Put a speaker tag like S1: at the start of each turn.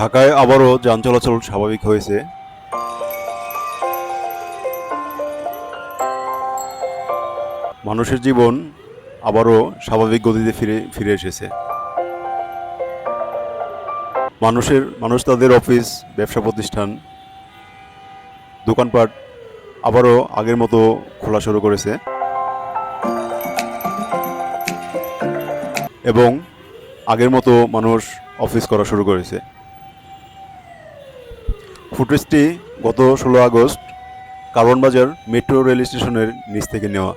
S1: ঢাকায় আবারও যান চলাচল স্বাভাবিক হয়েছে। মানুষের জীবন আবারও স্বাভাবিক গতিতে ফিরে ফিরে এসেছে। মানুষের, মানুষ তাদের অফিস, ব্যবসা প্রতিষ্ঠান, দোকানপাট আবারও আগের মতো খোলা শুরু করেছে। এবং আগের মতো মানুষ অফিস করা শুরু করেছে। ফুটেজটি গত ষোলো আগস্ট কারওয়ান বাজার মেট্রো রেল স্টেশনের নিচ থেকে নেওয়া।